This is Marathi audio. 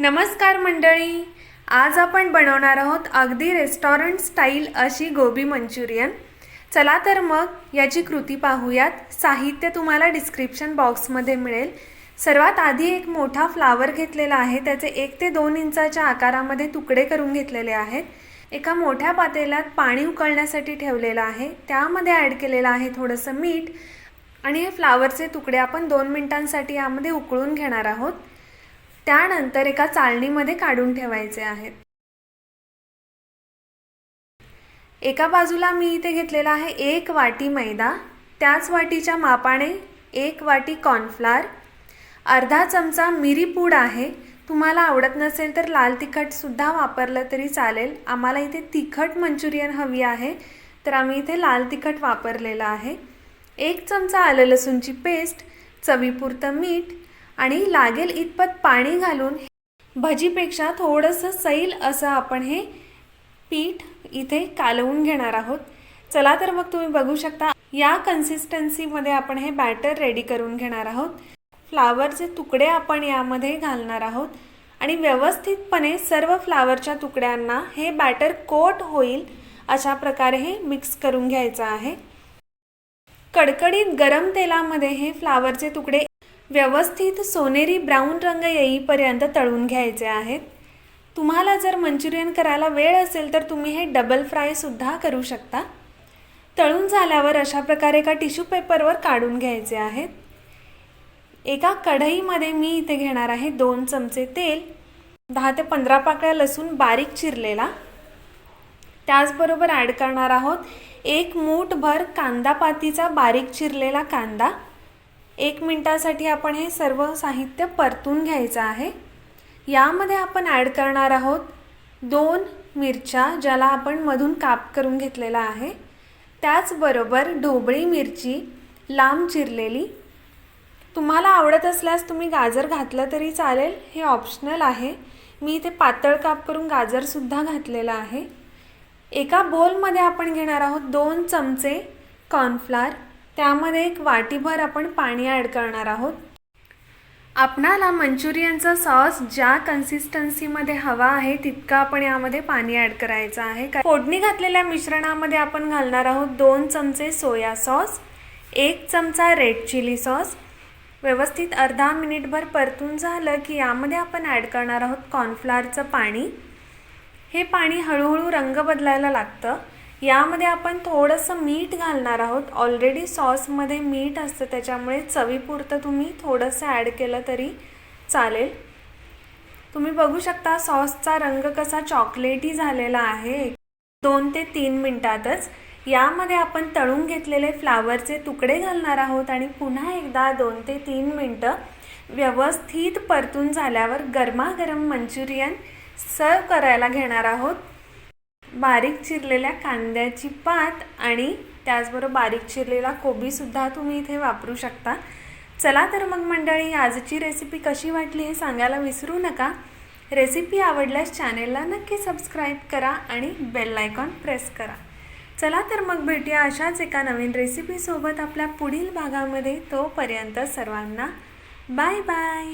नमस्कार मंडळी. आज आपण बनवणार आहोत अगदी रेस्टॉरंट स्टाईल अशी गोबी मंचुरियन. चला तर मग याची कृती पाहूयात. साहित्य तुम्हाला डिस्क्रिप्शन बॉक्समध्ये मिळेल. सर्वात आधी एक मोठा फ्लावर घेतलेला आहे. त्याचे एक ते दोन इंचाच्या आकारामध्ये तुकडे करून घेतलेले आहेत. एका मोठ्या पातेल्यात पाणी उकळण्यासाठी ठेवलेलं आहे. त्यामध्ये ॲड केलेलं आहे थोडंसं मीठ. आणि हे फ्लावरचे तुकडे आपण दोन मिनिटांसाठी यामध्ये उकळून घेणार आहोत. त्यानंतर एका चाळणीमध्ये काढून ठेवायचे आहेत. एका बाजूला मी इथे घेतलेला आहे एक वाटी मैदा त्याच वाटीच्या मापाने एक वाटी कॉर्नफ्लार अर्धा चमचा मिरी पूड आहे. तुम्हाला आवडत नसेल तर लाल तिखटसुद्धा वापरलं तरी चालेल. आम्हाला इथे तिखट मंचुरियन हवी आहे तर आम्ही इथे लाल तिखट वापरलेलं आहे. एक चमचा आलं लसूणची पेस्ट चवीपुरतं मीठ आणि लागेल इतपत पाणी घालून भजीपेक्षा थोडंसं सैल असं आपण हे पीठ इथे कालवून घेणार आहोत. चला तर मग तुम्ही बघू शकता या कन्सिस्टन्सीमध्ये आपण हे बॅटर रेडी करून घेणार आहोत. फ्लावरचे तुकडे आपण यामध्ये घालणार आहोत. आणि व्यवस्थितपणे सर्व फ्लावरच्या तुकड्यांना हे बॅटर कोट होईल अशा प्रकारे हे मिक्स करून घ्यायचं आहे. कडकडीत गरम तेलामध्ये हे फ्लावरचे तुकडे व्यवस्थित सोनेरी ब्राऊन रंग येईपर्यंत तळून घ्यायचे आहेत. तुम्हाला जर मंचुरियन करायला वेळ असेल तर तुम्ही हे डबल फ्रायसुद्धा करू शकता. तळून झाल्यावर अशा प्रकारे एका टिश्यू पेपरवर काढून घ्यायचे आहेत. एका कढईमध्ये मी इथे घेणार आहे दोन चमचे तेल दहा ते पंधरा पाकळ्या लसूण बारीक चिरलेला. त्याचबरोबर ॲड करणार आहोत एक मूठभर कांदा पातीचा बारीक चिरलेला कांदा. एक मिनटासाठी आपण हे सर्व साहित्य परतून घ्यायचं आहे. यामध्ये आपण ॲड करणार आहोत दोन मिरच्या ज्याला आपण मधून काप करून घेतलेला आहे. त्याचबरोबर ढोबळी मिरची लांब चिरलेली. तुम्हाला आवडत असल्यास तुम्ही गाजर घातलं तरी चालेल हे ऑप्शनल आहे. मी इथे पातळ काप करून गाजरसुद्धा घातलेलं आहे. एका बोलमध्ये आपण घेणार आहोत दोन चमचे कॉर्नफ्लार त्यामध्ये एक वाटीभर आपण पाणी ॲड करणार आहोत. आपणाला मंचुरियनचा सॉस ज्या कन्सिस्टन्सीमध्ये हवा आहे तितकं आपण यामध्ये पाणी ॲड करायचं आहे. फोडणी घातलेल्या मिश्रणामध्ये आपण घालणार आहोत दोन चमचे सोया सॉस एक चमचा रेड चिली सॉस. व्यवस्थित अर्धा मिनिटभर परतून झालं की यामध्ये आपण ॲड करणार आहोत कॉर्नफ्लावरचं पाणी. हे पाणी हळूहळू रंग बदलायला लागतं. यामध्ये आपण थोडंसं मीठ घालणार आहोत. ऑलरेडी सॉसमध्ये मीठ असतं त्याच्यामुळे चवीपुरतं तुम्ही थोडंसं ॲड केलं तरी चालेल. तुम्ही बघू शकता सॉसचा रंग कसा चॉकलेटी झालेला आहे. दोन ते तीन मिनटातच. यामध्ये आपण तळून घेतलेले फ्लावरचे तुकडे घालणार आहोत आणि पुन्हा एकदा दोन ते तीन मिनटं व्यवस्थित परतून झाल्यावर गरमागरम मंचुरियन सर्व करायला घेणार आहोत. बारीक चिरलेल्या कांद्याची पात आणि त्याचबरोबर बारीक चिरलेला कोबीसुद्धा तुम्ही इथे वापरू शकता. चला तर मग मंडळी आजची रेसिपी कशी वाटली हे सांगायला विसरू नका. रेसिपी आवडल्यास चॅनेलला नक्की सबस्क्राईब करा आणि बेल आयकॉन प्रेस करा. चला तर मग भेटूया अशाच एका नवीन रेसिपीसोबत आपल्या पुढील भागामध्ये. तोपर्यंत सर्वांना बाय बाय